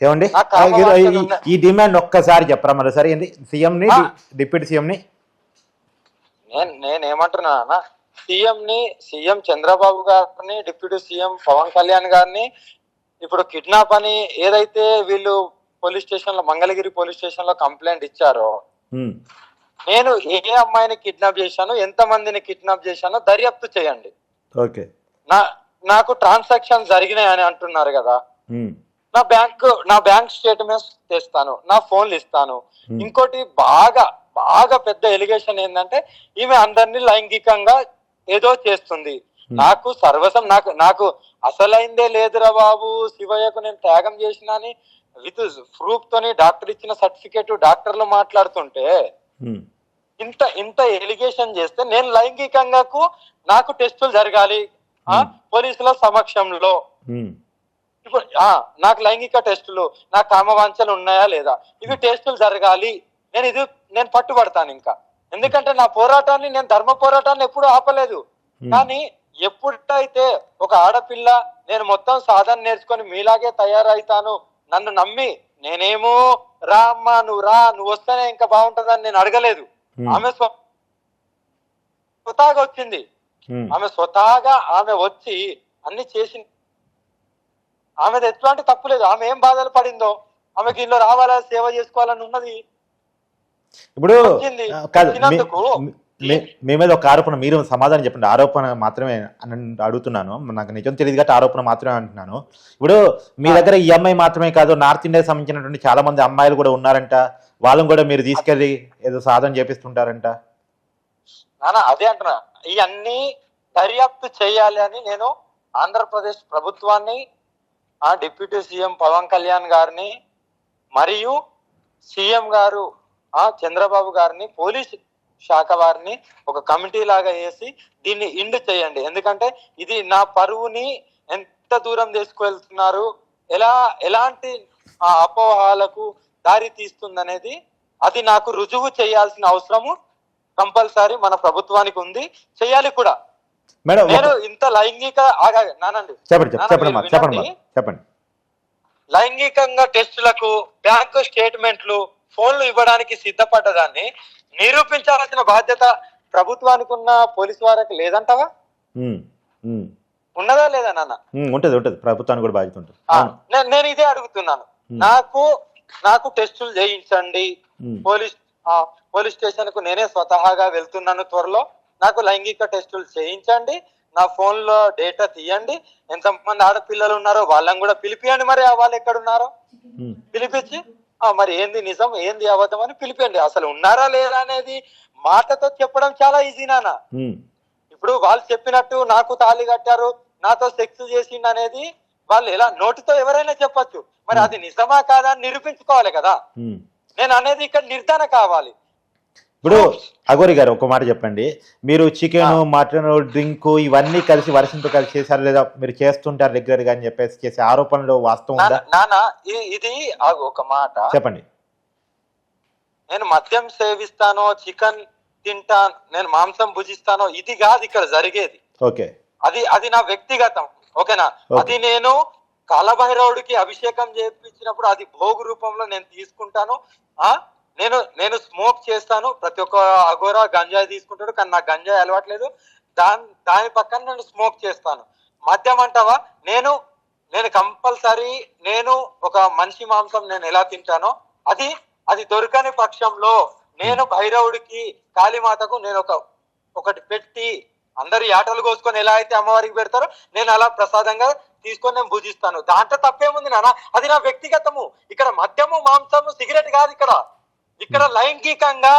ఏమండి? ఈ- డిమాండ్ ఒక్కసారి చెప్పరా మరోసారి ఏంది? సీఎం ని. డిప్యూటీ సీఎం ని నేను నేను ఏమంటున్నా అన్న సీఎం ని సీఎం చంద్రబాబు గారిని డిప్యూటీ సీఎం పవన్ కళ్యాణ్ గారిని ఇప్పుడు కిడ్నాప్ అని ఏదైతే వీళ్ళు పోలీస్ స్టేషన్లో మంగళగిరి పోలీస్ స్టేషన్లో కంప్లైంట్ ఇచ్చారో నేను ఏ అమ్మాయిని కిడ్నాప్ చేశాను ఎంత మందిని కిడ్నాప్ చేశానో దర్యాప్తు చేయండి. ఓకే. నా నాకు ట్రాన్సాక్షన్ జరిగినాయి అని అంటున్నారు కదా. నా బ్యాంక్ నా బ్యాంక్ స్టేట్మెంట్స్ తెస్తాను నా ఫోన్లు ఇస్తాను. Hmm. ఇంకోటి బాగా బాగా పెద్ద ఎలిగేషన్ ఏంటంటే ఈమె అందరినీ లైంగికంగా ఏదో చేస్తుంది. నాకు సర్వసం నాకు నాకు అసలైందే లేదురా బాబు శివయ్యకు నేను త్యాగం చేసిన అని విత్ ప్రూఫ్ తోని డాక్టర్ ఇచ్చిన సర్టిఫికేట్ డాక్టర్లు మాట్లాడుతుంటే ఉమ్, ఇంత ఇంత ఎలిగేషన్ చేస్తే నేను లైంగికంగాకు నాకు టెస్టులు జరగాలి ఆ పోలీసుల సమక్షంలో. ఇప్పుడు నాకు లైంగిక టెస్టులు నాకు కామవాంఛలు ఉన్నాయా లేదా? ఇవి టెస్టులు జరగాలి. నేను ఇది నేను పట్టుబడతాను ఇంకా. ఎందుకంటే నా పోరాటాన్ని నేను ధర్మ పోరాటాన్ని ఎప్పుడు ఆపలేదు. కానీ ఎప్పుడైతే ఒక ఆడపిల్ల నేను మొత్తం సాధన నేర్చుకొని మీలాగే తయారైతాను నన్ను నమ్మి నేనేమో రా అమ్మా నువ్వు రా నువ్వు వస్తేనే ఇంకా బాగుంటుందని నేను అడగలేదు. Hmm. ఆమె స్వ- స్వతహాగా వచ్చింది. ఉమ్, ఆమె స్వతహాగా ఆమె వచ్చి అన్ని చేసింది ఆమెది ఎట్లాంటి తప్పు లేదు. ఆమె ఏం బాధలు పడిందో ఆమెకి ఇల్లు రావాలా సేవ చేసుకోవాలని ఉన్నది. ఇప్పుడు మీ- మీద ఒక ఆరోపణ మీరు సమాధానం చెప్పండి. ఆరోపణ మాత్రమే అడుగుతున్నాను. నాకు నిజం తెలియదు కాబట్టి ఆరోపణ మాత్రమే అంటున్నాను. ఇప్పుడు మీ దగ్గర ఈ అమ్మాయి మాత్రమే కాదు నార్త్ ఇండియాకి సంబంధించినటువంటి చాలా మంది అమ్మాయిలు కూడా ఉన్నారంట. వాళ్ళని కూడా మీరు తీసుకెళ్ళి ఏదో సాధన చేపిస్తుంటారంట. నానా అదే అంటున్నా. ఇవన్నీ దర్యాప్తు చేయాలి అని నేను ఆంధ్రప్రదేశ్ ప్రభుత్వాన్ని ఆ డిప్యూటీ సీఎం పవన్ కళ్యాణ్ గారిని మరియు సీఎం గారు ఆ చంద్రబాబు గారిని పోలీస్ శాఖ వారిని ఒక కమిటీ లాగా వేసి దీన్ని ఇండ్ చేయండి. ఎందుకంటే ఇది నా పరువుని ఎంత దూరం తీసుకువెళ్తున్నారు ఎలా ఎలాంటి ఆ అపోహాలకు దారి తీస్తుందనేది అది నాకు రుజువు చేయాల్సిన అవసరము కంపల్సరీ మన ప్రభుత్వానికి ఉంది. చేయాలి కూడా. మేడం నేను ఇంత లైంగిక నానండి. చెప్పండి చెప్పండి చెప్పండి చెప్పండి. లైంగికంగా టెస్టులకు బ్యాంకు స్టేట్మెంట్లు ఫోన్లు ఇవ్వడానికి సిద్ధపడ్డదాన్ని నిరూపించాల్సిన బాధ్యత ప్రభుత్వానికి ఉన్న పోలీసు వారికి లేదంటావా? ఉన్నదా లేదా నాన్న? ఉంటది ఉంటది. ప్రభుత్వానికి కూడా బాధ్యత ఉంటుంది. నేను ఇదే అడుగుతున్నాను. నాకు నాకు టెస్టులు చేయించండి. పోలీస్ పోలీస్ స్టేషన్కు నేనే స్వతహాగా వెళ్తున్నాను త్వరలో. నాకు లైంగిక టెస్టులు చేయించండి నా ఫోన్లో డేటా తీయండి. ఎంత మంది ఆడపిల్లలు ఉన్నారో వాళ్ళని కూడా పిలిపియండి మరి వాళ్ళు ఎక్కడ ఉన్నారో ఉమ్, పిలిపించి ఆ మరి ఏంది నిజం ఏంది అబద్ధం అని పిలిపండి అసలు ఉన్నారా లేరా అనేది మాటతో చెప్పడం చాలా ఈజీ నాన్న. ఇప్పుడు వాళ్ళు చెప్పినట్టు నాకు తాళి కట్టారు నాతో సెక్స్ చేసిండు అనేది వాళ్ళు ఎలా నోటితో ఎవరైనా చెప్పొచ్చు. మరి అది నిజమా కాదా అని నిరూపించుకోవాలి కదా. నేను అనేది ఇక్కడ నిర్ధారణ కావాలి. ఇప్పుడు అగోరి గారు ఒక మాట చెప్పండి. మీరు చికెన్ మటన్ డ్రింక్ ఇవన్నీ కలిసి వర్షంతో కలిసి చేశారు లేదా మీరు చేస్తుంటారు రెగ్యులర్గా అని చెప్పేసి చేసే ఆరోపణలో వాస్తవం ఇ- ఇది ఒక మాట. చెప్పండి. నేను మద్యం సేవిస్తానో చికెన్ తింటా నేను మాంసం భుజిస్తానో ఇది కాదు ఇక్కడ జరిగేది. ఓకే. అది అది నా వ్యక్తిగతం. ఓకేనా. అది నేను కాలభైరవుడికి అభిషేకం చేయించినప్పుడు అది భోగు రూపంలో నేను తీసుకుంటాను. ఆ? నేను నేను స్మోక్ చేస్తాను. ప్రతి ఒక్క అగోరా గంజాయి తీసుకుంటాడు కానీ నాకు గంజాయి అలవాట్లేదు. దాని దాని పక్కన నేను స్మోక్ చేస్తాను. మద్యం అంటావా? నేను నేను కంపల్సరీ నేను ఒక మనిషి మాంసం నేను ఎలా తింటానో అది అది దొరకని పక్షంలో నేను భైరవుడికి కాళీమాతకు నేను ఒక ఒకటి పెట్టి అందరు ఆటలు కోసుకొని ఎలా అయితే అమ్మవారికి పెడతారో నేను అలా ప్రసాదంగా తీసుకొని నేను భుజిస్తాను. దాంట్లో తప్పేముంది నాన్న? అది నా వ్యక్తిగతము. ఇక్కడ మద్యము మాంసము సిగరెట్ కాదు ఇక్కడ. ఇక్కడ లైంగికంగా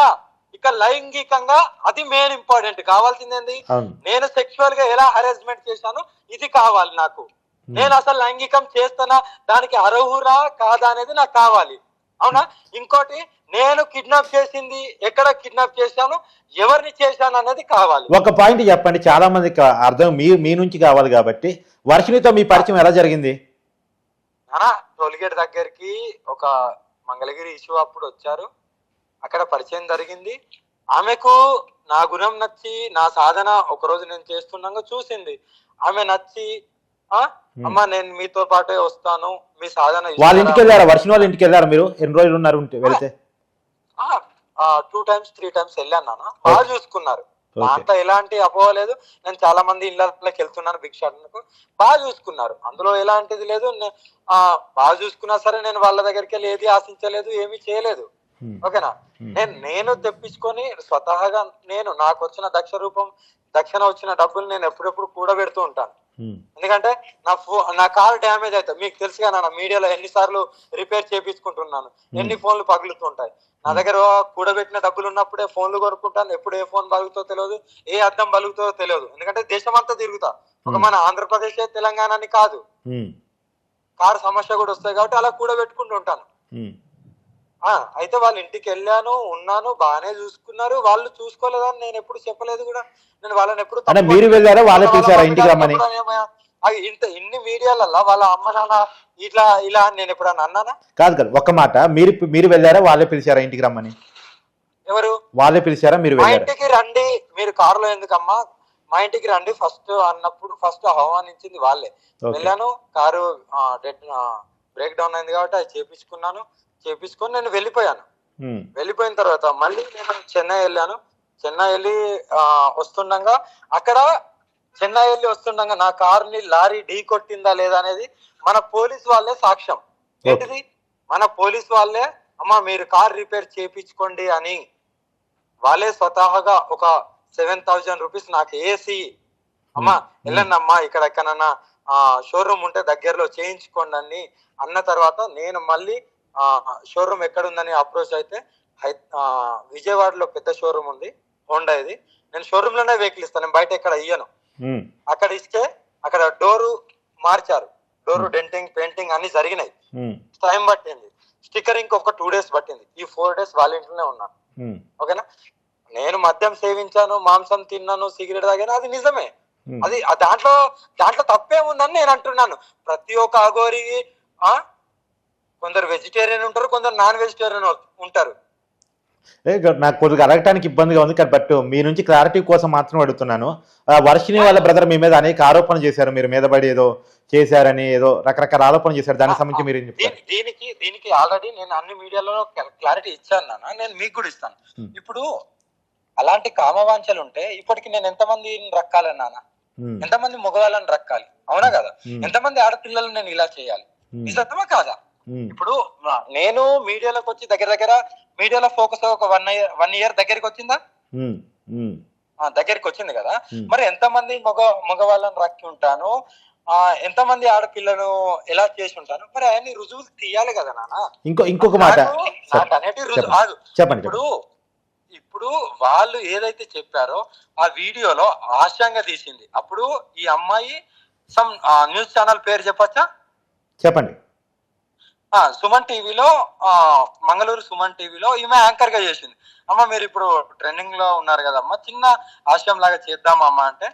ఇక్కడ లైంగికంగా అది మెయిన్ ఇంపార్టెంట్ కావాల్సింది ఏంది నేను సెక్షువల్గా ఎలా హెరాస్మెంట్ చేశాను? ఇది కావాలి నాకు. నేను అసలు లైంగికం చేస్తానా? దానికి అర్హురా కాదా అనేది నాకు కావాలి. అవునా? ఇంకోటి నేను కిడ్నాప్ చేసింది ఎక్కడ కిడ్నాప్ చేశాను? ఎవరిని చేశాను అనేది కావాలి. ఒక పాయింట్ చెప్పండి. చాలా మందికి అర్థం మీ మీ నుంచి కావాలి కాబట్టి. వర్షినితో మీ పరిచయం ఎలా జరిగింది? టోల్గేట్ దగ్గరికి ఒక మంగళగిరి ఇష్యూ అప్పుడు వచ్చారు. అక్కడ పరిచయం జరిగింది. ఆమెకు నా గుణం నచ్చి నా సాధన ఒక రోజు నేను చేస్తున్నాగా చూసింది. ఆమె నచ్చి ఆ అమ్మా నేను మీతో పాటే వస్తాను మీ సాధన వాళ్ళ ఇంటికి వెళ్ళారా? వర్షం వాళ్ళ ఇంటికి వెళ్ళారా మీరు? ఎన్ని రోజులు ఉన్నారు వెళ్తే? టూ టైమ్స్ త్రీ టైమ్స్ వెళ్ళాను నాన్న. బాగా చూసుకున్నారు. దాంట్లో ఎలాంటి అపోహ లేదు. నేను చాలా మంది ఇళ్ళకి వెళ్తున్నాను భిక్షాటనకు. బాగా చూసుకున్నారు. అందులో ఎలాంటిది లేదు. బాగా చూసుకున్నా సరే నేను వాళ్ళ దగ్గరికి వెళ్ళి ఏది ఆశించలేదు ఏమీ చేయలేదు. ఓకేనా? ఉమ్, నేను నేను తెప్పించుకొని స్వతహాగా నేను నాకు వచ్చిన దక్ష రూపం దక్షిణ వచ్చిన డబ్బులు నేను ఎప్పుడెప్పుడు కూడబెడుతూ ఉంటాను. ఉమ్, ఎందుకంటే నా ఫో నా కార్ డ్యామేజ్ అవుతుంది. మీకు తెలుసుగా నా మీడియాలో ఎన్నిసార్లు రిపేర్ చేయించుకుంటున్నాను ఎన్ని ఫోన్లు పగులుతుంటాయి. నా దగ్గర కూడబెట్టిన డబ్బులు ఉన్నప్పుడే ఫోన్లు కొనుక్కుంటాను. ఎప్పుడు ఏ ఫోన్ బలుగుతో తెలియదు ఏ అద్దం బలుగుతో తెలియదు. ఎందుకంటే దేశం అంతా తిరుగుతా. ఒక మన ఆంధ్రప్రదేశ్ తెలంగాణ అని కాదు కార్ సమస్య కూడా వస్తాయి కాబట్టి అలా కూడబెట్టుకుంటూ ఉంటాను. అయితే వాళ్ళ ఇంటికి వెళ్ళాను ఉన్నాను బాగానే చూసుకున్నారు. వాళ్ళు చూసుకోలేదని నేను ఎప్పుడు చెప్పలేదు కూడా. నేను వాళ్ళని ఎప్పుడు అంటే మీరు వెళ్ళారా? వాళ్ళే మమ్మీ ఇంటికి రమ్మని? ఇంత ఇన్ని మీడియాలల్లో వాళ్ళ అమ్మ నాన్న ఇట్లా ఇలా అని నేను ఎప్పుడన్నా అన్నానా? కాదు కాదు. ఒక్క మాట. మీరు మీరు వెళ్ళారా? వాళ్ళే పిలిచారా ఇంటికి రమ్మని? ఎవరు? వాళ్ళే పిలిచారా? మీరు మా ఇంటికి రండి. మీరు కారులో ఎందుకమ్మా? మా ఇంటికి రండి ఫస్ట్ అన్నప్పుడు ఫస్ట్ ఆహ్వానించింది వాళ్ళే. వెళ్ళాను. కారు డెడ్ బ్రేక్ డౌన్ అయింది కాబట్టి అది చేపించుకున్నాను. చేపించుకొని నేను వెళ్ళిపోయాను. వెళ్ళిపోయిన తర్వాత మళ్ళీ నేను చెన్నై వెళ్ళాను. చెన్నై వెళ్ళి ఆ, వస్తుండగా అక్కడ చెన్నై వెళ్ళి వస్తుండగా నా కారుని లారీ ఢీ కొట్టిందా లేదా అనేది మన పోలీస్ వాళ్ళే సాక్ష్యం. ఏంటిది? మన పోలీస్ వాళ్ళే అమ్మా మీరు కార్ రిపేర్ చేయించుకోండి అని వాళ్ళే స్వతహాగా ఒక సెవెన్ థౌజండ్ రూపీస్ నాకు వేసి అమ్మా వెళ్ళండి అమ్మా ఇక్కడ ఎక్కడన్నా షోరూమ్ ఉంటే దగ్గరలో చేయించుకోండి అని అన్న తర్వాత నేను మళ్ళీ షోరూమ్ ఎక్కడుందని అప్రోచ్ అయితే విజయవాడలో పెద్ద షోరూమ్ ఉంది హోండా ఇది. నేను షోరూమ్లోనే వెహికల్ ఇస్తాను నేను బయట ఎక్కడ ఇయ్యను. అక్కడ ఇస్తే అక్కడ డోరు మార్చారు. డోరు డెంటింగ్ పెయింటింగ్ అన్ని జరిగినాయి. టైం పట్టింది. స్టిక్కరింగ్ ఒక టూ డేస్ పట్టింది. ఈ ఫోర్ డేస్ వాళ్ళ ఇంట్లోనే ఉన్నాను. ఓకేనా? నేను మద్యం సేవించాను మాంసం తిన్నాను సిగరెట్ తాగాను అది నిజమే. అది దాంట్లో దాంట్లో తప్పేముందని నేను అంటున్నాను. ప్రతి ఒక్క అగోరి ఆ కొందరు వెజిటేరియన్ ఉంటారు కొందరు నాన్ వెజిటేరియన్ ఉంటారు. నాకు కొద్దిగా అడగటానికి ఇబ్బందిగా ఉంది కానీ బట్ మీ నుంచి క్లారిటీ కోసం మాత్రం అడుగుతున్నాను. ఆ, వర్షిని వాళ్ళ బ్రదర్ మీ మీద అనేక ఆరోపణలు చేశారు మీరు మీద పడి ఏదో చేశారని ఏదో రకరకాల ఆరోపణలు చేశారు. దానికి సంబంధించి మీరు ఏం చెప్తారు? దీని- దీనికి దీనికి ఆల్రెడీ నేను అన్ని మీడియాలో క్లారిటీ ఇచ్చాను నాన్న. నేను మీకు కూడా ఇస్తాను. ఇప్పుడు అలాంటి కామవాంఛలు ఉంటే ఇప్పటికి నేను ఎంతమంది రక్కాలి నాన్న? ఎంతమంది మగవాళ్ళని రక్కాలి? అవునా కదా? ఎంతమంది ఆడపిల్లలను నేను ఇలా చేయాలి? నిజమా కాదా? ఇప్పుడు నా- నేను మీడియాలోకి వచ్చి దగ్గర దగ్గర మీడియాలో ఫోకస్ ఒక వన్ ఇయర్ వన్ ఇయర్ దగ్గరికి వచ్చిందా? ఉమ్, ఆ, దగ్గరికి వచ్చింది కదా. Hmm. మరి ఎంతమంది మగ మగవాళ్ళని రక్కి ఉంటాను? ఆ ఎంతమంది ఆడపిల్లను ఎలా చేసి ఉంటాను మరి అవన్నీ రుజువులు తీయాలి కదా నాన్న. ఇంకో ఇంకొక మాట. అనేటి రుజువు చెప్పండి. ఇప్పుడు ఇప్పుడు వాళ్ళు ఏదైతే చెప్పారో ఆ వీడియోలో ఆశంగా తీసింది. అప్పుడు ఈ అమ్మాయి సమ్ న్యూస్ ఛానల్ పేరు చెప్పచ్చా? చెప్పండి. సుమన్ టీవీలో మంగళూరు సుమన్ టీవీలో ఈమె యాంకర్గా చేసింది. అమ్మ మీరు ఇప్పుడు ట్రెండింగ్లో ఉన్నారు కదమ్మా చిన్న ఆశయం లాగా చేద్దామా అమ్మ అంటే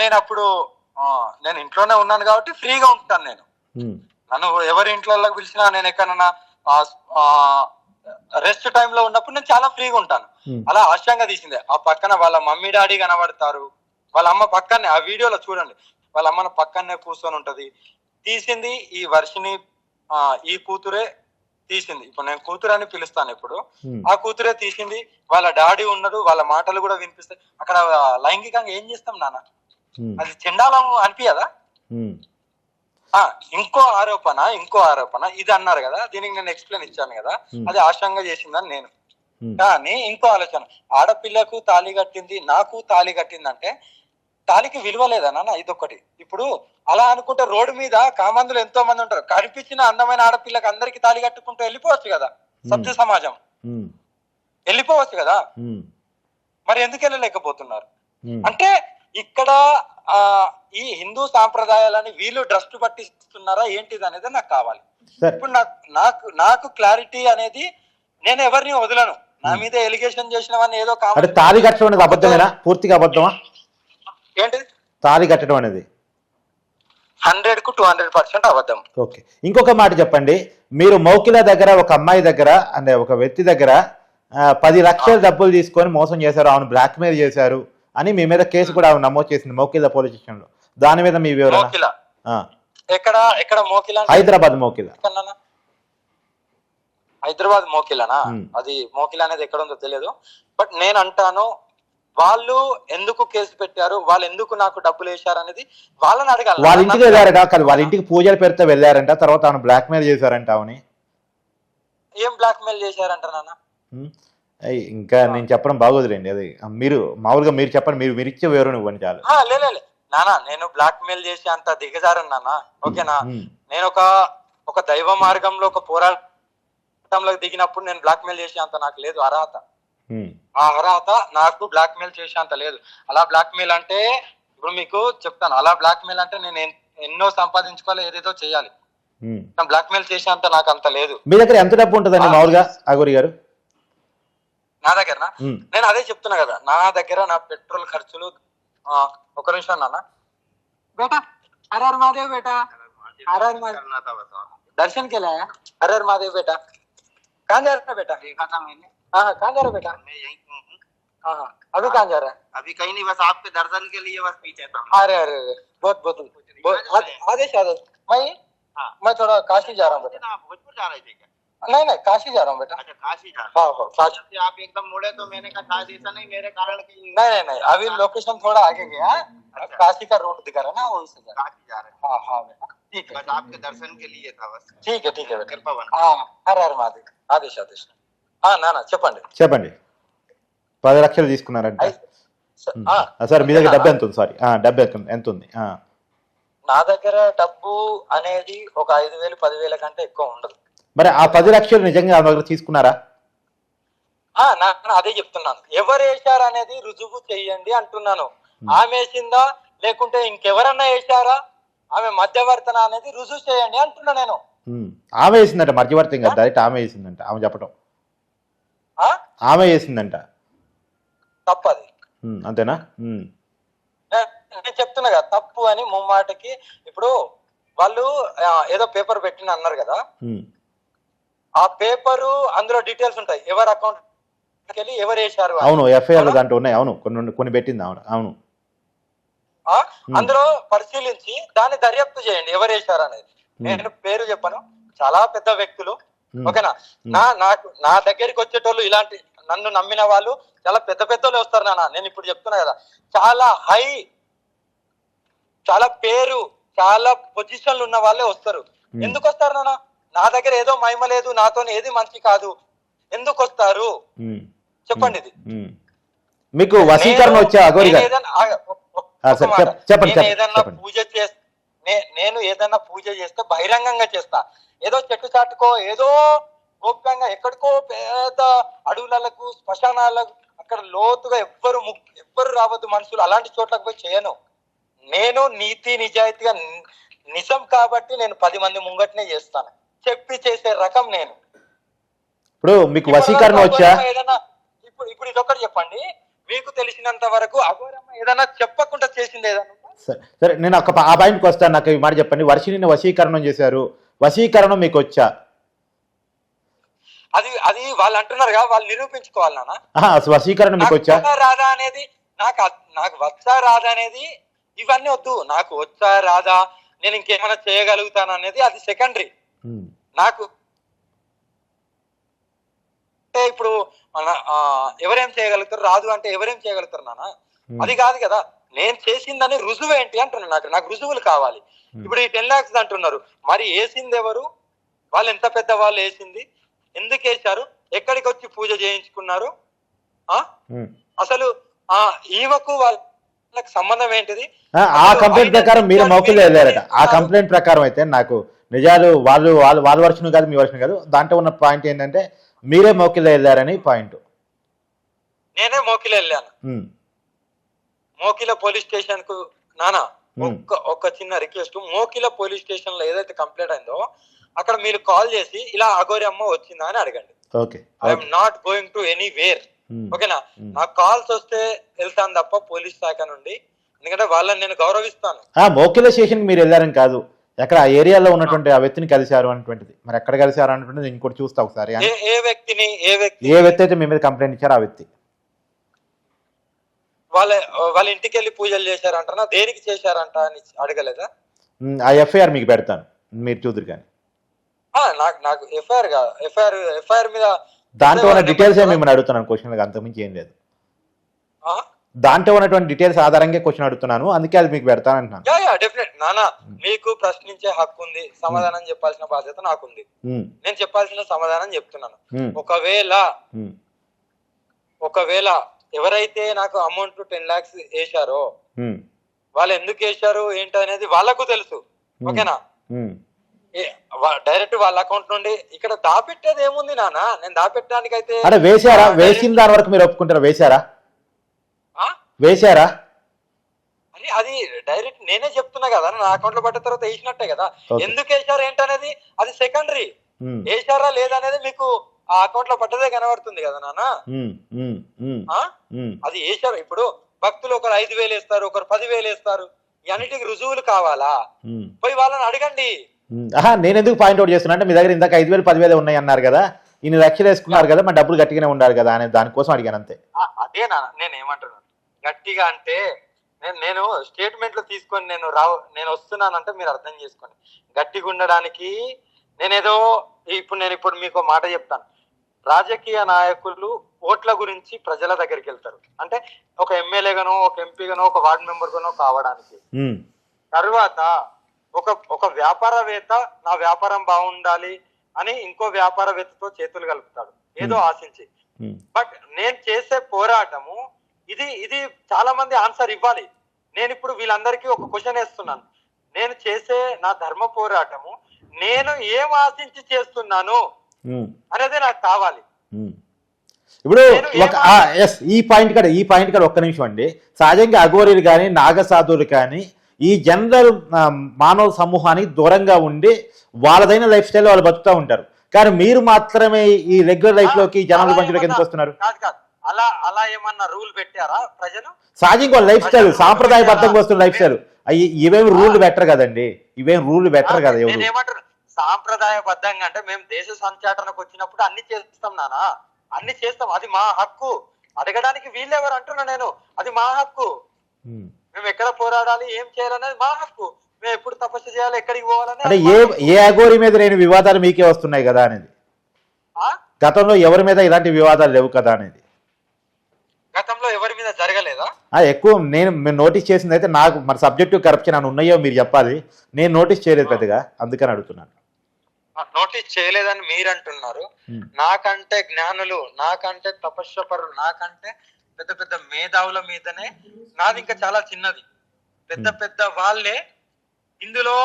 నేను అప్పుడు నేను ఇంట్లోనే ఉన్నాను కాబట్టి ఫ్రీగా ఉంటాను నేను. నన్ను ఎవరి ఇంట్లో పిలిచినా నేను ఎక్కడన్నా రెస్ట్లో ఉన్నప్పుడు నేను చాలా ఫ్రీగా ఉంటాను. అలా ఆశయంగా తీసింది. ఆ పక్కన వాళ్ళ మమ్మీ డాడీ కనబడతారు. వాళ్ళ అమ్మ పక్కనే ఆ వీడియోలో చూడండి. వాళ్ళ అమ్మను పక్కనే కూర్చొని ఉంటది. తీసింది ఈ వర్షిని ఆ ఈ కూతురే తీసింది. ఇప్పుడు నేను కూతురు అని పిలుస్తాను ఇప్పుడు. ఆ కూతురే తీసింది. వాళ్ళ డాడీ ఉన్నాడు. వాళ్ళ మాటలు కూడా వినిపిస్తాయి. అక్కడ లైంగికంగా ఏం చేస్తాం నాన్న? అది చెండాలం అనిపించదా ఇంకో ఆరోపణ ఇంకో ఆరోపణ. ఇది అన్నారు కదా. దీనికి నేను ఎక్స్ప్లెయిన్ ఇచ్చాను కదా. అది ఆశంగా చేసిందని నేను. కానీ ఇంకో ఆలోచన. ఆడపిల్లకు తాళి కట్టింది నాకు తాళి కట్టిందంటే తాళికి విలువ లేదా నాన్న? ఇదొకటి ఇప్పుడు అలా అనుకుంటే రోడ్డు మీద కామందులు ఎంతో మంది ఉంటారు. కనిపించిన అందమైన ఆడపిల్లకి అందరికి తాళి కట్టుకుంటూ వెళ్ళిపోవచ్చు కదా? సభ్య సమాజం. వెళ్ళిపోవచ్చు కదా? మరి ఎందుకు వెళ్ళలేకపోతున్నారు. అంటే ఇక్కడ ఆ ఈ హిందూ సాంప్రదాయాలని వీళ్ళు డ్రస్ట్ పట్టిస్తున్నారా ఏంటిది అనేది నాకు కావాలి. ఇప్పుడు నాకు నాకు నాకు క్లారిటీ అనేది నేను ఎవరిని వదలను? నా మీద ఎలిగేషన్ చేసిన వాడిని ఏదో కామెంట్ తాళి కట్టడం అబద్ధమేనా? పూర్తిగా అబద్ధమా? ఏంటి? తాళి కట్టడం అనేది. హండ్రెడ్కు టూ హండ్రెడ్ పర్సెంట్ అబద్ధం. ఓకే. ఇంకొక మాట చెప్పండి. మీరు మౌకిల దగ్గర ఒక అమ్మాయి దగ్గర అంటే ఒక వ్యక్తి దగ్గర పది లక్షల డబ్బులు తీసుకొని మోసం చేశారు ఆమెను బ్లాక్మెయిల్ చేశారు అని మీ మీద కేసు కూడా ఆమె నమోదు చేసింది మౌకిల పోలీస్ స్టేషన్లో. దాని మీద మీ వివరణ? ఎక్కడ ఎక్కడ మోకిల హైదరాబాద్ మోకిల? హైదరాబాద్ మోకిలనా. అది మోకిల అనేది ఎక్కడ ఉందో తెలియదు. బట్ నేను అంటాను వాళ్ళు ఎందుకు కేసు పెట్టారు? వాళ్ళు ఎందుకు నాకు డబ్బులు వేశారు అనేది వాళ్ళని అడగాలి. వాళ్ళ ఇంటికి వెళ్ళారట కాదు వాళ్ళ ఇంటికి పూజల పేరుతో వెళ్ళారంట తర్వాత ఆమె బ్లాక్ మెయిల్ చేశారంట అవని ఏం బ్లాక్ మెయిల్ చేశారంట నాన్న? ఇంకా నేను చెప్పడం బాగోదులేండి అది. మీరు మామూలుగా మీరు చెప్పండి మీరు మీరు ఇచ్చే వివరణ ఇవ్వండి చాలు. ఆ, లే లే, లే. నానా నేను బ్లాక్ మెయిల్ చేసి అంత దిగజారను నాన్న. ఓకేనా? నేను ఒక ఒక దైవ మార్గంలో ఒక పోరాటంలో దిగినప్పుడు నేను బ్లాక్ మెయిల్ చేసే అంత నాకు లేదు అర్హత. ఆ అర్హత నాకు బ్లాక్ మెయిల్ చేసేంత లేదు. అలా బ్లాక్ మెయిల్ అంటే ఇప్పుడు మీకు చెప్తాను. అలా బ్లాక్ మెయిల్ అంటే నేను ఎన్నో సంపాదించుకోవాలి ఏదేదో చేయాలి. బ్లాక్ మెయిల్ చేసేంత నాకు అంత లేదు. మీ దగ్గర ఎంత డబ్బు ఉంటుందండి మామూలుగా ఆగురి గారు? నా దగ్గర నేను అదే చెప్తున్నా కదా. నా దగ్గర నా పెట్రోల్ ఖర్చులు ఒక నిమిషం నాన్న బేటా అరర్ మాదేవ్ బేటా. అరర్ దర్శన్ కెలా అరర్ మాదేవ్ బేటా. కాంజారా బేటా. हाँ हाँ कहाँ जा रहे बेटा? मैं यही हूँ। हाँ हाँ अभी कहाँ जा रहा है? अभी कहीं नहीं बस आपके दर्शन के लिए बस पीछे था। अरे अरे अरे बहुत बहुत आदेश हाँ, हाँ, आदेश मैं हाँ। मैं थोड़ा काशी जा रहा हूँ बेटा। भोजपुर जा रहे थे क्या? नहीं नहीं काशी जा रहा हूँ बेटा। अच्छा काशी जा रहा हूँ। काशी। आप एकदम मुड़े तो मैंने कहा ऐसा नहीं मेरे कारण नहीं। नहीं नहीं अभी लोकेशन थोड़ा आगे गया अच्छा। काशी का रोड दिखा रहा ना वही से काशी जा रहे हाँ। हाँ बेटा ठीक है। आपके दर्शन के लिए था बस। ठीक है ठीक है कृपा बना। हाँ हर हर महादेव। आदेश आदेश। నానా చెప్పండి. చెప్పండి. పది లక్షలు తీసుకున్నారంట సార్ మీ దగ్గర డబ్బు ఎంత ఉంది? సారీ. డబ్బు ఎంత ఉంది? ఎంత ఉంది? ఆ, నా దగ్గర డబ్బు అనేది ఒక ఐదు వేలు పదివేల కంటే ఎక్కువ ఉండదు. మరి ఆ పది లక్షలు నిజంగా ఆమె దగ్గర తీసుకున్నారా? అదే చెప్తున్నాను. ఎవరు వేశారు అనేది రుజువు చెయ్యండి అంటున్నాను. ఆమె వేసిందా? లేకుంటే ఇంకెవరన్నా వేశారా? ఆమె మధ్యవర్తన అనేది రుజువు చేయండి అంటున్నా నేను. ఆమె వేసిందంట మధ్యవర్తి ఇంకా డైరెక్ట్ ఆమె వేసిందంట ఆమె చెప్పడం ఆమె వేసిందంట తప్పది. అంతేనా? నేను చెప్తున్నా కదా తప్పు అని ముమ్మాటకి ఇప్పుడు వాళ్ళు ఏదో పేపర్ పెట్టిన అన్నారు కదా. ఆ పేపరు అందులో డీటెయిల్స్ ఉంటాయి. ఎవరి అకౌంట్ వెళ్ళి ఎవరు వేశారు. అవును ఎఫ్ఐఆర్ దాంట్లో ఉన్నాయి. అవును కొన్ని కొన్ని పెట్టింది అవును అవును. ఆ? అందులో పరిశీలించి దాన్ని దర్యాప్తు చేయండి ఎవరు వేశారు అనేది. నేను పేరు చెప్పను. చాలా పెద్ద వ్యక్తులు. ఓకేనా? నా నాకు నా దగ్గరికి వచ్చేటోళ్ళు ఇలాంటి నన్ను నమ్మిన వాళ్ళు చాలా పెద్ద పెద్ద వాళ్ళు వస్తారు నాన్న. నేను ఇప్పుడు చెప్తున్నా కదా. చాలా హై చాలా పేరు చాలా పొజిషన్లు ఉన్న వాళ్ళే వస్తారు. ఎందుకు వస్తారు నాన్న? నా దగ్గర ఏదో మహిమ లేదు నాతో ఏది మంచి కాదు. ఎందుకు వస్తారు? చెప్పండి ఇది. మీకు వచ్చా ఏదైనా- చెప్పండి, చెప్పండి. పూజ చేస్తా నేను ఏదైనా పూజ చేస్తే బహిరంగంగా చేస్తా. ఏదో చెట్టు చాటుకో ఏదో గోప్యంగా ఎక్కడికో పేద అడవులకు శ్మశానాలకు అక్కడ లోతుగా ఎవ్వరు ఎవ్వరు రావద్దు మనుషులు. అలాంటి చోట్లకు పోయి చేయను. నేను నీతి నిజాయితీగా నిజం కాబట్టి నేను పది మంది ముంగట్నే చేస్తాను. చెప్పి చేసే రకం నేను. ఇప్పుడు మీకు వసీకరణ వచ్చా? ఇప్పుడు ఇప్పుడు ఇదొకటి చెప్పండి. మీకు తెలిసినంత వరకు అఘోరమ్మ ఏదైనా చెప్పకుండా చేసింది ఏదైనా ఉందా? సరే సరే నేను ఒక ఆ పాయింట్కి వస్తాను. నాకు ఈ మాట చెప్పండి. వర్షిని వశీకరణం చేశారు. వశీకరణం మీకు వచ్చా? అది అది వాళ్ళు అంటున్నారు కదా వాళ్ళు నిరూపించుకోవాలి నాన్న. వశీకరణ మీకు వచ్చా? రాదా అనేది నాకు నాకు వచ్చా రాదా అనేది ఇవన్నీ వద్దు. నాకు వచ్చా రాదా నేను ఇంకేమైనా చేయగలుగుతాను అనేది అది సెకండరీ నాకు ఇప్పుడు ఎవరేం చేయగలుగుతారు? రాదు అంటే ఎవరేం చేయగలుగుతారు నాన్న? అది కాదు కదా. నేను చేసిందని రుజువు ఏంటి అంటున్నాను నాకు నాకు రుజువులు కావాలి. ఇప్పుడు ఈ టెన్ లాక్స్ అంటున్నారు. మరి వేసింది ఎవరు? వాళ్ళు ఎంత పెద్ద వాళ్ళు వేసింది? ఎందుకు వేశారు? ఎక్కడికి వచ్చి పూజ చేయించుకున్నారు? ఆ? ఉమ్. అసలు ఆ ఈమెకు వాళ్ళకి సంబంధం ఏంటిది? ఆ, కంప్లైంట్ ప్రకారం మీరు మౌకిల్లో వెళ్ళారట. ఆ కంప్లైంట్ ప్రకారం అయితే నాకు నిజాలు వాళ్ళు వాళ్ళు వాళ్ళ వర్షన్ కాదు మీ వర్షన్ కాదు. దాంట్లో ఉన్న పాయింట్ ఏంటంటే మీరే మౌకిల్లో వెళ్ళారని పాయింట్. నేనే మోకిల వెళ్ళాను. ఉమ్, మోకిల పోలీస్ స్టేషన్కు నానా. ఒక్క ఒక్క చిన్న రిక్వెస్ట్ మోకిల పోలీస్ స్టేషన్లో ఏదైతే కంప్లైంట్ అయిందో అక్కడ మీరు కాల్ చేసి ఇలా అగోరి అమ్మ వచ్చిందా? అని అడగండి. Okay. I'm not going to anywhere ఓకేనా. నాకు కాల్స్ వస్తే వెళ్తాను తప్ప పోలీస్ శాఖ నుండి. ఎందుకంటే వాళ్ళని నేను గౌరవిస్తాను. ఆ మౌకిల స్టేషన్కి మీరు వెళ్ళారని కాదు. ఎక్కడ ఆ ఏరియాలో ఉన్నటువంటి ఆ వ్యక్తిని కలిశారు అనేటువంటిది మరి ఎక్కడ కలిశారు అనేటువంటిది ఇంకోటి చూస్తా ఒకసారి. ఏ వ్యక్తిని ఏ వ్యక్తి ఏ వ్యక్తి అయితే మీ మీద కంప్లైంట్ ఇచ్చారో ఆ వ్యక్తి. వాళ్ళ వాళ్ళ ఇంటికి వెళ్ళి పూజలు చేశారంటారా దేనికి చేశారంట అని అడగలేదా? ఆ ఎఫ్ఐఆర్ మీకు పెడతాను మీరు చూదురు కానీ. నాకు నాకు ఎఫ్ఐఆర్ కాదు ఎఫ్ఐఆర్ ఎఫ్ఐఆర్ మీద దాంట్లో ఉన్న డీటెయిల్స్ మిమ్మల్ని అడుగుతున్నాను క్వశ్చన్ అంతకుమించి ఏం లేదు? దాంట్లో ఉన్నటువంటి డీటెయిల్స్ ఆధారంగా క్వశ్చన్ అడుగుతున్నాను అందుకే అది మీకు పెడతాను అంటున్నాను. డెఫినెట్ నానా మీకు ప్రశ్నించే హక్కు ఉంది సమాధానం చెప్పాల్సిన బాధ్యత నాకుంది నేను చెప్పాల్సిన సమాధానం చెప్తున్నాను. ఒకవేళ ఒకవేళ ఎవరైతే నాకు అమౌంట్ టెన్ లాక్స్ వేశారో ఉమ్, వాళ్ళు ఎందుకు వేశారు ఏంటి అనేది వాళ్ళకు తెలుసు. ఓకేనా. డైరెక్ట్ వాళ్ళ అకౌంట్ నుండి ఇక్కడ దాపెట్టేది ఏముంది నాన్న? నేను దాపెట్టడానికైతే అంటే వేశారా? వేసిన దాని వరకు మీరు ఒప్పుకుంటారా? వేశారా? ఆ? వేశారా? అరే అది డైరెక్ట్ నేనే చెప్తున్నా కదా నా అకౌంట్లో పడ్డ తర్వాత వేసినట్టే కదా. ఎందుకు వేశారు ఏంటనేది? అది సెకండరీ. వేశారా లేదనేది మీకు ఆ అకౌంట్లో పడ్డదే కనబడుతుంది కదా నాన్న. అది వేశారు ఇప్పుడు భక్తులు ఒకరు ఐదు వేలు వేస్తారు ఒకరు పదివేలు వేస్తారు. అన్నిటికి రుజువులు కావాలా. పోయి వాళ్ళని అడగండి. నేను ఎందుకు పాయింట్ అవుట్ చేస్తున్నా? అంటే మీ దగ్గర ఇందాక ఐదు వేలు పదివేలు ఉన్నాయి అన్నారు కదా. ఇన్ని లక్షలు వేసుకున్నారు కదా మరి డబ్బులు గట్టిగానే ఉండాలి కదా అనే దానికోసం అడిగాను అంతే. ఆ, అదేనా నేను ఏమంటున్నాను గట్టిగా అంటే నేను నేను స్టేట్మెంట్లు తీసుకొని నేను రావు నేను వస్తున్నానంటే మీరు అర్థం చేసుకోండి. గట్టిగా ఉండడానికి నేనేదో ఇప్పుడు నేను ఇప్పుడు మీకు మాట చెప్తాను. రాజకీయ నాయకులు ఓట్ల గురించి ప్రజల దగ్గరికి వెళ్తారు. అంటే ఒక ఎమ్మెల్యేగానో ఒక ఎంపీగానో ఒక వార్డు మెంబర్ గానో కావడానికి. తర్వాత ఒక ఒక వ్యాపారవేత్త నా వ్యాపారం బాగుండాలి అని ఇంకో వ్యాపారవేత్తతో చేతులు కలుపుతాడు. ఏదో ఆశించి. బట్ నేను చేసే పోరాటము ఇది ఇది చాలా మంది ఆన్సర్ ఇవ్వాలి. నేను ఇప్పుడు వీళ్ళందరికీ ఒక క్వశ్చన్ వేస్తున్నాను. నేను చేసే నా ధర్మ పోరాటము నేను ఏం ఆశించి చేస్తున్నాను అనేది నాకు కావాలి. ఉమ్. ఇప్పుడు ఒక ఎస్ ఈ పాయింట్ కాడ ఈ పాయింట్ కాడ ఒక్క నిమిషం అండి. సహజంగా అఘోరీలు కానీ నాగసాధువులు కానీ ఈ జనరల్ మానవ సమూహానికి దూరంగా ఉండి వాళ్ళదైన లైఫ్ స్టైల్ వాళ్ళు బతుకుతూ ఉంటారు. కానీ మీరు మాత్రమే ఈ రెగ్యులర్ లైఫ్లోకి జనాల మధ్యలోకి ఎందుకు వస్తున్నారు? అలా అలా ఏమన్నా రూల్ పెట్టారా ప్రజలు? సహజంగా వాళ్ళ లైఫ్ స్టైల్ సాంప్రదాయబద్ధంగా వస్తున్న లైఫ్ స్టైల్ ఇవేమి రూల్ బెటర్ కదండి? ఇవేం రూల్ బెటర్ కదా ఎవరు? సాంప్రదాయబద్ధంగా అంటే మేము దేశ సంచాటనకు వచ్చినప్పుడు అన్ని చేస్తాం నానా. అన్ని చేస్తాం. అది మా హక్కు. అడగడానికి వీళ్ళెవరు అంటున్నా నేను. అది మా హక్కు. మేము ఎక్కడ పోరాడాలి ఏం చేయాలనేది మా హక్కు. మేము ఎప్పుడు తపస్సు చేయాలి ఎక్కడికి పోవాలని ఏ. ఏ అఘోరి మీద లేని వివాదాలు మీకే వస్తున్నాయి కదా అనేది? గతంలో ఎవరి మీద ఇలాంటి వివాదాలు లేవు కదా అనేది. గతంలో ఎవరి మీద జరగలేదా? ఎక్కువ నేను నేను నోటీస్ చేసింది అయితే నాకు మరి సబ్జెక్టివ్ కరప్షన్ అని ఉన్నాయో మీరు చెప్పాలి. నేను నోటీస్ చేయలేదు పెద్దగా. అందుకని అడుగుతున్నాను. నోటీస్ చేయలేదని మీరు అంటున్నారు. నాకంటే జ్ఞానులు నాకంటే తపస్వపరులు నాకంటే పెద్ద పెద్ద మేధావుల మీదనే నాది ఇంకా చాలా చిన్నది. పెద్ద పెద్ద వాళ్ళే ఇందులో.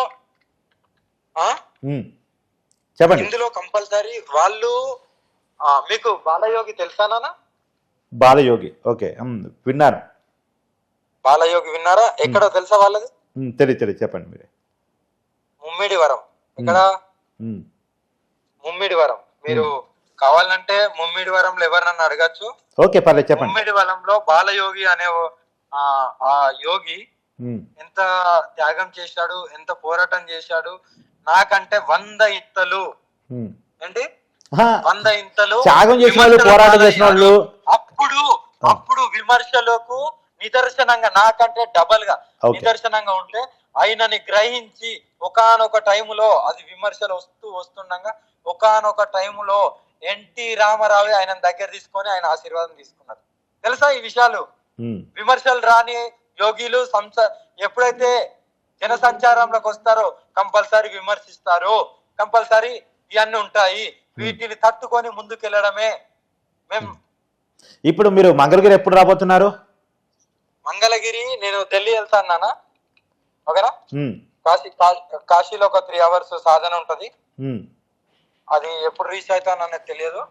చెప్పండి. ఇందులో కంపల్సరీ వాళ్ళు మీకు బాలయోగి తెలుసా నాన్న? బాలయోగి. ఓకే. విన్నాను. బాలయోగి విన్నారా? ఎక్కడో తెలుసా వాళ్ళది? తెలియదు తెలియదు చెప్పండి మీరే. ముమ్మిడి వరం ఇక్కడ ఉమ్, ముమ్మిడి వరం మీరు కావాలంటే ముమ్మిడి వరంలో ఎవరినన్నా అడగచ్చు? ఓకే పర్లేదు చెప్పండి. ముమ్మిడి వనంలో బాలయోగి అనే ఆ యోగి ఎంత త్యాగం చేశాడు ఎంత పోరాటం చేశాడు నాకంటే వంద ఇంతలు. ఏంటి? వంద ఇంతలు త్యాగం చేసిన వాళ్ళు పోరాటం చేసిన వాళ్ళు. అప్పుడు అప్పుడు విమర్శలకు నిదర్శనంగా నాకంటే డబల్గా. నిదర్శనంగా ఉంటే ఆయనని గ్రహించి ఒకానొక టైములో అది విమర్శలు వస్తూ వస్తుండగా ఒకానొక టైములో ఎన్టీ రామారావే ఆయన దగ్గర తీసుకొని ఆయన ఆశీర్వాదం తీసుకున్నారు. తెలుసా ఈ విషయాలు? విమర్శలు రాని యోగిలు సంస ఎప్పుడైతే జన సంచారంలోకి వస్తారో కంపల్సరీ విమర్శిస్తారు. కంపల్సరీ ఇవన్నీ ఉంటాయి. వీటిని తట్టుకొని ముందుకెళ్ళడమే మేము ఇప్పుడు మీరు మంగళగిరి ఎప్పుడు రాబోతున్నారు? మంగళగిరి నేను ఢిల్లీ వెళ్తాను నాన్న. ఓకేనా? కాశీ కాశీలో ఒక త్రీ అవర్స్ సాధన ఉంటది. అది ఎప్పుడు రీచ్ అవుతాను అనేది తెలియదు.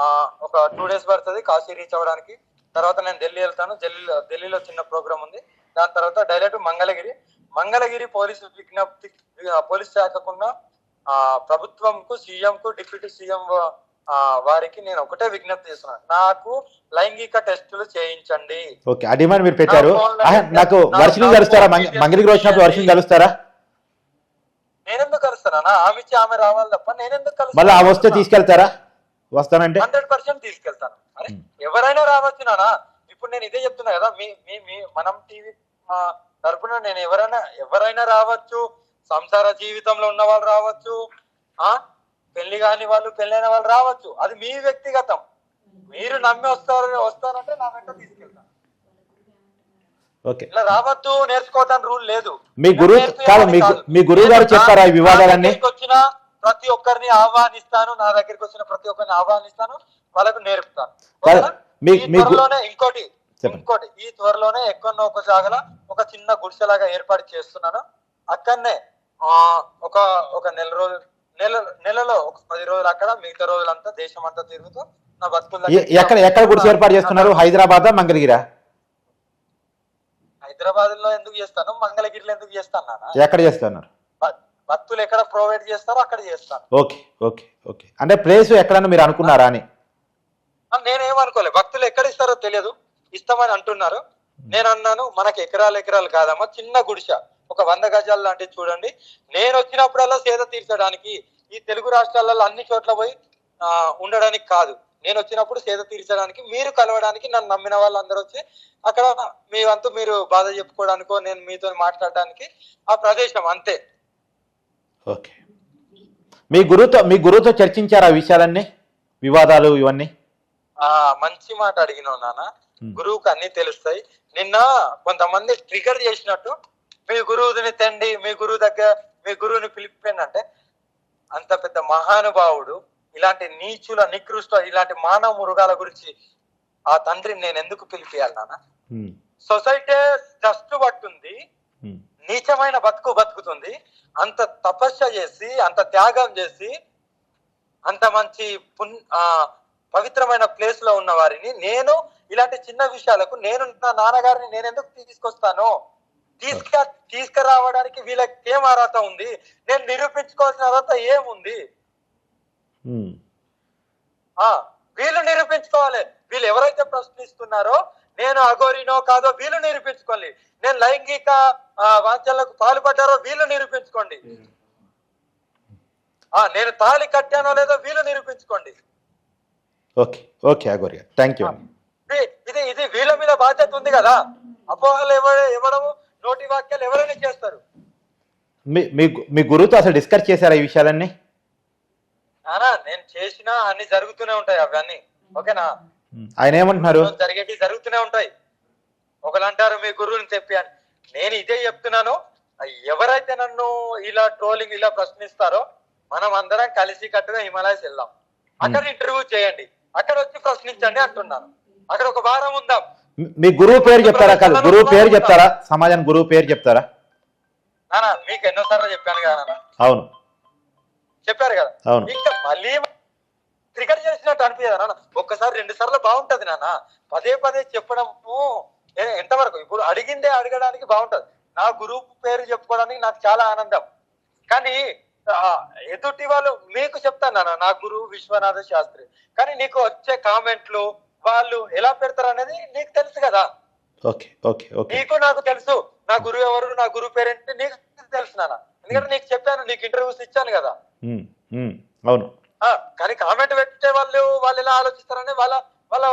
ఆ ఒక టూ డేస్ పడుతుంది కాశీ రీచ్ అవ్వడానికి. తర్వాత నేను ఢిల్లీ వెళ్తాను. ఢిల్లీలో ఢిల్లీలో చిన్న ప్రోగ్రామ్ ఉంది. దాని తర్వాత డైరెక్ట్ మంగళగిరి. మంగళగిరి పోలీసు విజ్ఞప్తి పోలీస్ శాఖకున్న ఆ ప్రభుత్వంకు సీఎం కు డిప్యూటీ సీఎం ఆ, వారికి నేను ఒకటే విజ్ఞప్తి చేస్తున్నాను నాకు లైంగిక టెస్టులు చేయించండి. ఓకే ఆ డిమాండ్ మీరు పెట్టారు. నాకు వర్షం కలుస్తారా? మంగళగిరి వచ్చినప్పుడు వర్షం. కలుస్తారా? నేనెందుకు కలుస్తానా? ఆమె ఇచ్చి ఆమె రావాలి తప్ప నేనెందుకు మళ్ళీ ఆ వస్తే తీసుకెళ్తారా? వస్తానంటే? హండ్రెడ్ పర్సెంట్ తీసుకెళ్తాను. అరే ఎవరైనా రావచ్చు నానా. ఇప్పుడు నేను ఇదే చెప్తున్నా కదా మీ మీ మీ మనం టీవీ తరపున నేను ఎవరైనా ఎవరైనా రావచ్చు. సంసార జీవితంలో ఉన్న వాళ్ళు రావచ్చు. ఆ? పెళ్ళి కాని వాళ్ళు పెళ్ళైన వాళ్ళు రావచ్చు. అది మీ వ్యక్తిగతం. మీరు నమ్మి వస్తారు వస్తారంటే నా వెంట తీసుకెళ్తాను ఓకే. ఇలా రావద్దు నేర్చుకోవటానికి రూల్ లేదు. మీ గురువు కాదు మీ గురువు గారు నేను చెప్పారా ఈ వివాదాలన్నీ. వచ్చిన ప్రతి ఒక్కరిని ఆహ్వానిస్తాను నా దగ్గరికి వచ్చిన ప్రతి ఒక్కరిని ఆహ్వానిస్తాను వాళ్ళకు నేర్పుతాను. త్వరలోనే ఇంకోటి. ఇంకోటి ఈ త్వరలోనే ఎక్కడో ఒక జాగల ఒక చిన్న గుడిసెలాగా ఏర్పాటు చేస్తున్నాను. అక్కడనే ఆ ఒక ఒక నెల రోజులు నెల నెలలో ఒక పది రోజులు అక్కడ మిగతా రోజులంతా దేశం అంతా తిరుగుతూ నా బతుకుల ఎక్కడ ఎక్కడ గుడిసె ఏర్పాటు చేస్తున్నారు? హైదరాబాద్ మంగళగిరా? హైదరాబాద్లో ఎందుకు చేస్తాను? మంగళగిరిలో ఎందుకు చేస్తాను ఎక్కడ చేస్తున్నారు? భక్తులు ఎక్కడ ప్రొవైడ్ చేస్తారో అక్కడ చేస్తాను. Okay okay okay. అంటే ప్లేస్ ఎక్కడన్నా మీరు అనుకున్నారా అని? ఆ, నేనేమనుకోలే భక్తులు ఎక్కడ ఇస్తారో తెలియదు. ఇస్తామని అంటున్నారు. నేను అన్నాను మనకి ఎకరాలు ఎకరాలు కాదమ్మా. చిన్న గుడిసె. ఒక వంద గజాలు లాంటివి చూడండి. నేను వచ్చినప్పుడల్లా సేద తీర్చడానికి ఈ తెలుగు రాష్ట్రాలలో అన్ని చోట్ల పోయి ఉండడానికి కాదు. నేను వచ్చినప్పుడు సేద తీర్చడానికి మీరు కలవడానికి నన్ను నమ్మిన వాళ్ళందరూ వచ్చి అక్కడ మీ వంతు మీరు బాధ చెప్పుకోవడానికో నేను మీతో మాట్లాడడానికి ఆ ప్రదేశం అంతే. ఓకే. మీ గురువుతో మీ గురువుతో చర్చించారా ఆ విషయాలన్నీ? వివాదాలు ఇవన్నీ? ఆ మంచి మాట అడిగినావు నాన్న. గురువుకి అన్ని తెలుస్తాయి. నిన్న కొంతమంది ట్రిగర్ చేసినట్టు మీ గురువుని తండి మీ గురువు దగ్గర మీ గురువుని పిలిపిపోయింది అంటే అంత పెద్ద మహానుభావుడు ఇలాంటి నీచుల నికృష్ట ఇలాంటి మానవ మృగాల గురించి ఆ తండ్రిని నేను ఎందుకు పిలిపియాలి నాన్న? సొసైటీ డస్ట్ పట్టుంది నీచమైన బతుకు బతుకుతుంది అంత తపస్య చేసి అంత త్యాగం చేసి అంత మంచి పున్ ఆ, పవిత్రమైన ప్లేస్లో ఉన్న వారిని నేను ఇలాంటి చిన్న విషయాలకు నేను నా నాన్నగారిని నేను ఎందుకు తీసుకొస్తాను? తీసుక తీసుకురావడానికి వీళ్ళకి ఏం అర్హత ఉంది? నేను నిరూపించుకోవాల్సిన అర్హత ఏముంది? వీళ్ళు నిరూపించుకోవాలి. వీళ్ళు ఎవరైతే ప్రశ్నిస్తున్నారో నేను అఘోరినో కాదో వీళ్ళు నిరూపించుకోవాలి నేను లైంగిక వాంఛనలకు పాల్పడ్డారో వీళ్ళు నిరూపించుకోండి. ఆ నేను తాళి కట్టానో లేదో వీళ్ళు నిరూపించుకోండి. ఓకే ఓకే అగోరి గారు. థ్యాంక్ యూ ఇది ఇది వీళ్ళ మీద బాధ్యత ఉంది కదా. అపోహలు ఇవ్వడము నోటి వాక్యాలు ఎవరైనా చేస్తారు? మీ గురువుతో అసలు డిస్కస్ చేశారా ఈ విషయాలన్నీ? నానా నేను చేసినా అన్ని జరుగుతూనే ఉంటాయి అవన్నీ. ఓకేనా? ఆయన ఏమంటున్నారు? జరిగేటి జరుగుతూనే ఉంటాయి. ఒకరు అంటారు మీ గురువుని తెప్పి అని. నేను ఇదే చెప్తున్నాను. ఎవరైతే నన్ను ఇలా ట్రోలింగ్ ఇలా ప్రశ్నిస్తారో మనం అందరం కలిసి కట్టుగా హిమాలయస్ వెళ్దాం. అక్కడ ఇంటర్వ్యూ చేయండి. అక్కడ వచ్చి ప్రశ్నించండి అంటున్నాను. అక్కడ ఒక వారం ఉందాం. మీ- గురువు పేరు చెప్తారా కాదు? గురువు పేరు చెప్తారా? సమాజానికి గురువు పేరు చెప్తారా? మీకు ఎన్నోసార్లు చెప్పాను కదా అవును. చెప్పారు కదా. అవును. ఇంకా మళ్ళీ ట్రిగర్ చేసినట్టు అనిపించదు నాన్న ఒక్కసారి రెండు సార్లు బాగుంటది నాన్న పదే పదే చెప్పడము ఏ- ఎంతవరకు? ఇప్పుడు అడిగిందే అడగడానికి బాగుంటది. నా గురువు పేరు చెప్పుకోవడానికి నాకు చాలా ఆనందం. కానీ ఎదుటి వాళ్ళు మీకు చెప్తాను నాన్న నా గురువు విశ్వనాథ శాస్త్రి. కానీ నీకు వచ్చే కామెంట్లు వాళ్ళు ఎలా పెడతారు అనేది నీకు తెలుసు కదా. Okay okay okay. నీకు నాకు తెలుసు. నా గురువు ఎవరు నా గురువు పేరేంటి నీకు తెలుసు నాన్న. ఎందుకంటే నీకు చెప్పాను నీకు ఇంటర్వ్యూస్ ఇచ్చాను కదా. అవును. ఆ, కానీ కామెంట్ పెట్టే వాళ్ళు వాళ్ళు ఎలా ఆలోచిస్తారని వాళ్ళ వాళ్ళ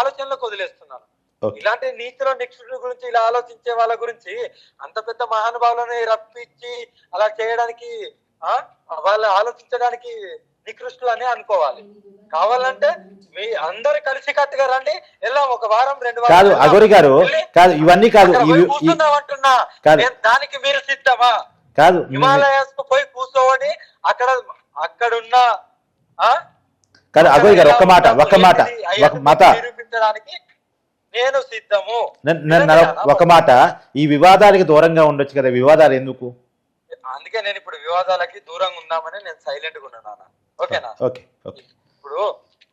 ఆలోచనలకు వదిలేస్తున్నాను ఓకే. ఇలాంటి నీతిలో నిక్షుల గురించి ఇలా ఆలోచించే వాళ్ళ గురించి అంత పెద్ద మహానుభావులని రప్పించి అలా చేయడానికి వాళ్ళు ఆలోచించడానికి నికృష్టులు అని అనుకోవాలి. కావాలంటే మీ అందరు కలిసి కట్టుగా రండి. వెళ్దాం ఒక వారం రెండు కాదు వెళ్దాం. అగోరి గారు కాదు ఇవన్నీ కాదు అంటున్నా. నేను దానికి మీరు సిద్ధమా? కాదు హిమాలయాస్కు పోయి కూర్చోవని అక్కడ అక్కడున్న కాదు అగోరి గారు ఒక్క మాట ఒక్క మాట అయ్యా, ఒక మాట. నిరూపించడానికి నేను సిద్ధము. ఒక మాట ఈ వివాదాలకి దూరంగా ఉండొచ్చు కదా వివాదాలు ఎందుకు? అందుకే నేను ఇప్పుడు వివాదాలకి దూరంగా ఉందామని నేను సైలెంట్గా ఉన్నాను నాన్న. ఓకేనా? ఓకే ఓకే ఇప్పుడు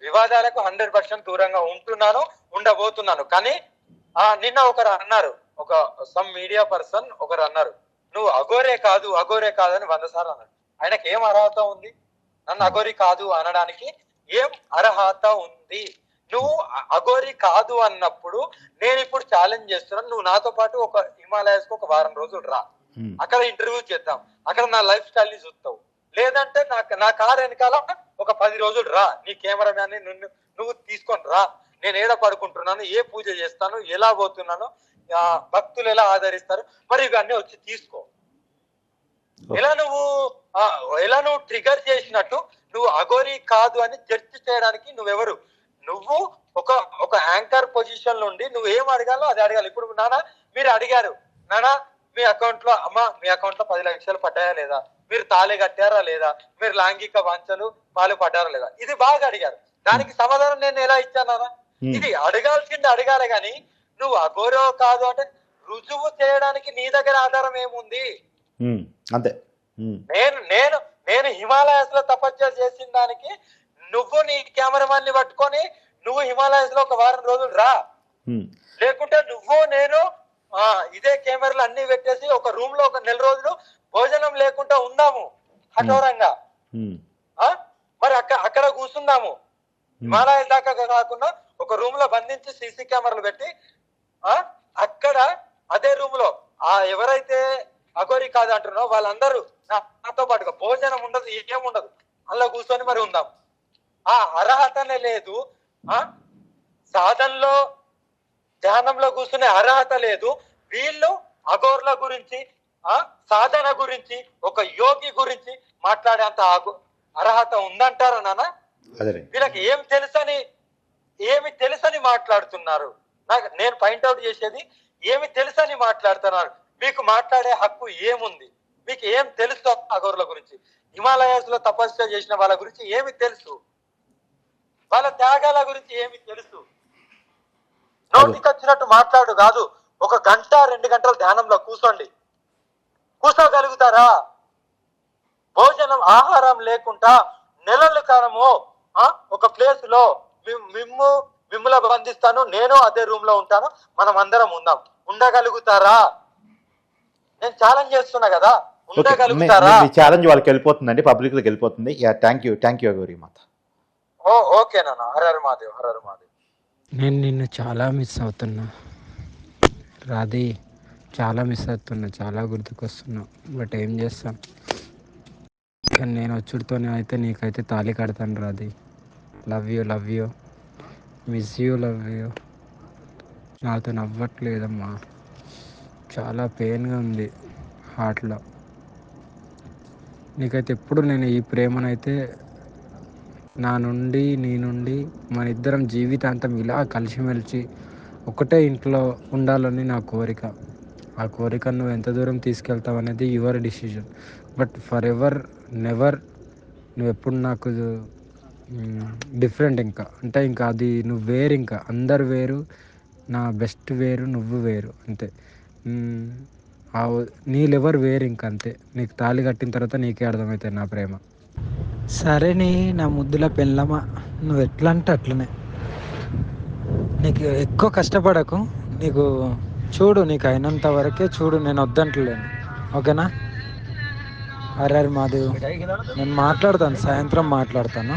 వివాదాలకు హండ్రెడ్ పర్సెంట్ దూరంగా ఉంటున్నాను ఉండబోతున్నాను. కానీ ఆ నిన్న ఒకరు అన్నారు ఒక సమ్ మీడియా పర్సన్ ఒకరు అన్నారు నువ్వు అగోరే కాదు అగోరే కాదు అని వంద సార్లు అన్నాడు ఆయనకి ఏం అర్హత ఉంది? నన్ను అగోరి కాదు అనడానికి ఏం అర్హత ఉంది? నువ్వు అగోరి కాదు అన్నప్పుడు నేను ఇప్పుడు ఛాలెంజ్ చేస్తున్నాను. నువ్వు నాతో పాటు ఒక హిమాలయస్కు ఒక వారం రోజులు రా. అక్కడ ఇంటర్వ్యూ చేద్దాం. అక్కడ నా లైఫ్ స్టైల్ని చూస్తావు. లేదంటే నా నా కార్ వెనకాల ఒక పది రోజులు రా. నీ కెమెరామ్యాన్ నిన్ను నువ్వు తీసుకొని రా. నేను ఏడ పడుకుంటున్నాను? ఏ పూజ చేస్తాను? ఎలా పోతున్నాను? ఆ, భక్తులు ఎలా ఆదరిస్తారు? మరి ఇవన్నీ వచ్చి తీసుకో. ఎలా నువ్వు ఎలా నువ్వు ట్రిగర్ చేసినట్టు నువ్వు అఘోరి కాదు అని చర్చ చేయడానికి నువ్వెవరు? నువ్వు ఒక ఒక యాంకర్ పొజిషన్ నుండి నువ్వు ఏం అడగాలో అది అడగాలి. ఇప్పుడు నానా మీరు అడిగారు. నానా మీ అకౌంట్లో అమ్మ మీ అకౌంట్లో పది లక్షలు పడ్డాయా లేదా? మీరు తాళి కట్టారా లేదా? మీరు లాంగిక వాంఛలు పాలు పడ్డారా లేదా? ఇది బాగా అడిగారు. దానికి సమాధానం నేను ఎలా ఇచ్చానా. ఇది అడగాల్సింది అడగాలి గాని నువ్వు అఘోరో కాదు అంటే రుజువు చేయడానికి నీ దగ్గర ఆధారం ఏముంది? అంతే. నేను నేను నేను హిమాలయస్లో తపస్య చేసిన దానికి నువ్వు నీ కెమెరామాన్ని పట్టుకొని నువ్వు హిమాలయస్లో ఒక వారం రోజులు రా. లేకుంటే నువ్వు నేను ఆ ఇదే కెమెరాలు అన్ని పెట్టేసి ఒక రూమ్లో ఒక నెల రోజులు భోజనం లేకుండా ఉందాము కఠోరంగా మరి అక్కడ అక్కడ కూర్చుందాము హిమాలయస్ దాకా కాకుండా ఒక రూమ్లో బంధించి సీసీ కెమెరాలు పెట్టి ఆ? అక్కడ అదే రూమ్లో ఆ ఎవరైతే అఘోరి కాదు అంటున్నారో వాళ్ళందరూ నాతో పాటుగా భోజనం ఉండదు ఏం ఉండదు. అలా కూర్చొని మరి ఉందాం. ఆ అర్హతనే లేదు. ఆ? సాధనలో ధ్యానంలో కూర్చునే అర్హత లేదు. వీళ్ళు అఘోర్ల గురించి సాధన గురించి ఒక యోగి గురించి మాట్లాడేంత అర్హత ఉందంటారా నాన్న? వీళ్ళకి ఏం తెలుసని ఏమి తెలుసని మాట్లాడుతున్నారు? నాకు నేను పాయింట్అవుట్ చేసేది ఏమి తెలుసని మాట్లాడుతున్నారు? మీకు మాట్లాడే హక్కు ఏముంది? మీకు ఏం తెలుసు అగోర్ల గురించి? హిమాలయాస్లో తపస్సు చేసిన వాళ్ళ గురించి ఏమి తెలుసు? వాళ్ళ త్యాగాల గురించి ఏమి తెలుసు? నోటికి వచ్చినట్టు మాట్లాడు కాదు. ఒక గంట రెండు గంటల ధ్యానంలో కూర్చోండి కూర్చోగలుగుతారా భోజనం ఆహారం లేకుండా నెలల కాలము ఆ, ఒక ప్లేస్లో మిమ్- మిమ్ము మిమ్ముల బంధిస్తాను నేను అదే రూమ్లో ఉంటాను మనం అందరం ఉందాం. ఉండగలుగుతారా? నేను ఛాలెంజ్ చేస్తున్నా కదా ఓకే ఉండగలుగుతారా? మీ ఛాలెంజ్ వాళ్ళకి వెళ్ళిపోతుందండి పబ్లిక్లోకి వెళ్ళిపోతుంది. Yeah thank you thank you Gauri Mata. ఓ ఓకేనా హరహర మహాదేవ్ హరహర మహాదేవ్. నేను నిన్ను చాలా మిస్ అవుతున్నా. రాధి. చాలా మిస్ అవుతున్నా చాలా గుర్తుకొస్తున్నా. బట్ ఏం చేస్తాం? కానీ నేను వచ్చుడితోనే అయితే నీకైతే తాళి కడతాను రాది love you love you miss you love you నాతో నవ్వట్లేదమ్మా. చాలా పెయిన్గా ఉంది హార్ట్లో నీకైతే ఎప్పుడు నేను ఈ ప్రేమనైతే నా నుండి నీ నుండి మన ఇద్దరం జీవితాంతం ఇలా కలిసిమెలిసి ఒకటే ఇంట్లో ఉండాలని నా కోరిక. ఆ కోరిక నువ్వు ఎంత దూరం తీసుకెళ్తావు అనేది your decision but forever never నువ్వు ఎప్పుడు నాకు డిఫరెంట్ ఇంకా. అంటే ఇంకా అది నువ్వు వేరు ఇంకా. అందరు వేరు నా బెస్ట్ వేరు నువ్వు వేరు అంతే. ఆ నీ లెవర్ వేరు ఇంకా అంతే. నీకు తాళి కట్టిన తర్వాత నీకే అర్థమవుతుంది నా ప్రేమ. సరేనే నా ముద్దుల పెళ్ళమా? నువ్వు ఎట్లా అంటే అట్లనే. నీకు ఎక్కువ కష్టపడకు. నీకు చూడు నీకు అయినంత వరకే చూడు నేను వద్దంటలేను. ఓకేనా? అరే మాదేవ్ నేను మాట్లాడతాను సాయంత్రం మాట్లాడతాను.